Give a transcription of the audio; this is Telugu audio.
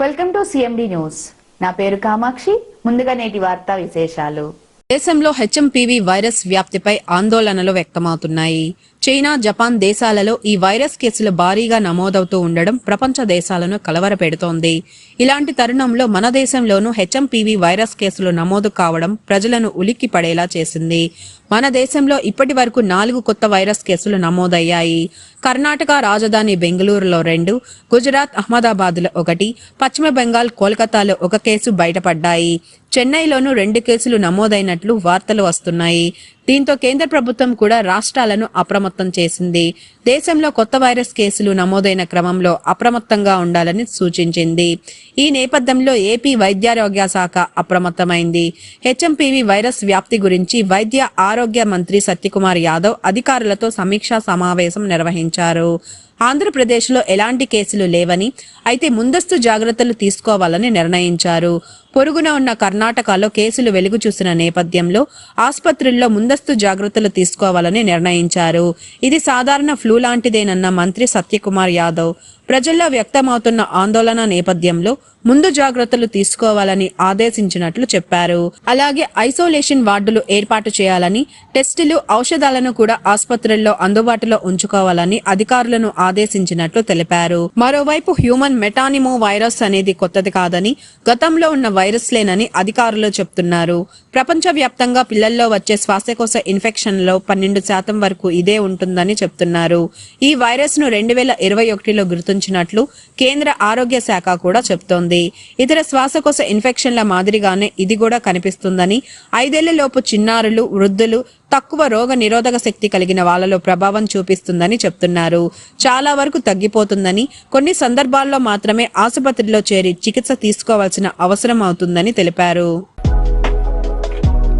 వెల్కమ్ టు సిఎండి న్యూస్ నా పేరు కామాక్షి. ముందుగా నేటి వార్తా విశేషాలు. దేశంలో హెచ్ఎంపీవీ వైరస్ వ్యాప్తిపై ఆందోళనలు వ్యక్తమవుతున్నాయి. చైనా జపాన్ దేశాలలో ఈ వైరస్ కేసులు భారీగా నమోదవుతూ ఉండడం ప్రపంచ దేశాలను కలవరపెడుతోంది. ఇలాంటి తరుణంలో మన దేశంలోనూ హెచ్ఎంపీవీ వైరస్ కేసులు నమోదు కావడం ప్రజలను ఉలిక్కి పడేలా చేసింది. మన దేశంలో ఇప్పటి వరకు నాలుగు కొత్త వైరస్ కేసులు నమోదయ్యాయి. కర్ణాటక రాజధాని బెంగళూరులో రెండు గుజరాత్ అహ్మదాబాద్లో ఒకటి పశ్చిమ బెంగాల్ కోల్కతాలో ఒక కేసు బయటపడ్డాయి. చెన్నైలోనూ రెండు కేసులు నమోదైనట్లు వార్తలు వస్తున్నాయి. దీంతో కేంద్ర ప్రభుత్వం కూడా రాష్ట్రాలను అప్రమత్తం చేసింది. దేశంలో కొత్త వైరస్ కేసులు నమోదైన క్రమంలో అప్రమత్తంగా ఉండాలని సూచించింది. ఈ నేపథ్యంలో ఏపీ వైద్యారోగ్య శాఖ అప్రమత్తమైంది. హెచ్ఎంపీవీ వైరస్ వ్యాప్తి గురించి వైద్య ఆరోగ్య మంత్రి సత్యకుమార్ యాదవ్ అధికారులతో సమీక్షా సమావేశం నిర్వహించారు. ఆంధ్రప్రదేశ్లో ఎలాంటి కేసులు లేవని అయితే ముందస్తు జాగ్రత్తలు తీసుకోవాలని నిర్ణయించారు. పొరుగున ఉన్న కర్ణాటకలో కేసులు వెలుగు చూసిన నేపథ్యంలో ఆసుపత్రుల్లో ముందస్తు జాగ్రత్తలు తీసుకోవాలని నిర్ణయించారు. ఇది సాధారణ ఫ్లూ లాంటిదేనన్న మంత్రి సత్యకుమార్ యాదవ్ ప్రజల్లో వ్యక్తమవుతున్న ఆందోళన నేపథ్యంలో ముందు జాగ్రత్తలు తీసుకోవాలని ఆదేశించినట్లు చెప్పారు. అలాగే ఐసోలేషన్ వార్డులు ఏర్పాటు చేయాలని టెస్టులు ఔషధాలను కూడా ఆసుపత్రుల్లో అందుబాటులో ఉంచుకోవాలని అధికారులను ఆదేశించినట్లు తెలిపారు. మరోవైపు హ్యూమన్ మెటానిమో వైరస్ అనేది కొత్తది కాదని గతంలో ఉన్న వైరస్లేనని అధికారులు చెప్తున్నారు. ప్రపంచవ్యాప్తంగా పిల్లల్లో వచ్చే శ్వాసకోశ ఇన్ఫెక్షన్లో పన్నెండు శాతం వరకు ఇదే ఉంటుందని చెప్తున్నారు. ఈ వైరస్ను రెండు వేల ఇరవై ఒకటిలో గుర్తించినట్లు కేంద్ర ఆరోగ్య శాఖ కూడా చెబుతోంది ఇతర శ్వాసకోశ ఇన్ఫెక్షన్ల మాదిరిగానే ఇది కూడా కనిపిస్తుందని ఐదేళ్ళలోపు చిన్నారులు వృద్ధులు తక్కువ రోగ నిరోధక శక్తి కలిగిన వాళ్ళలో ప్రభావం చూపిస్తుందని చెప్తున్నారు. చాలా వరకు తగ్గిపోతుందని కొన్ని సందర్భాల్లో మాత్రమే ఆసుపత్రిలో చేరి చికిత్స తీసుకోవాల్సిన అవసరం అవుతుందని తెలిపారు.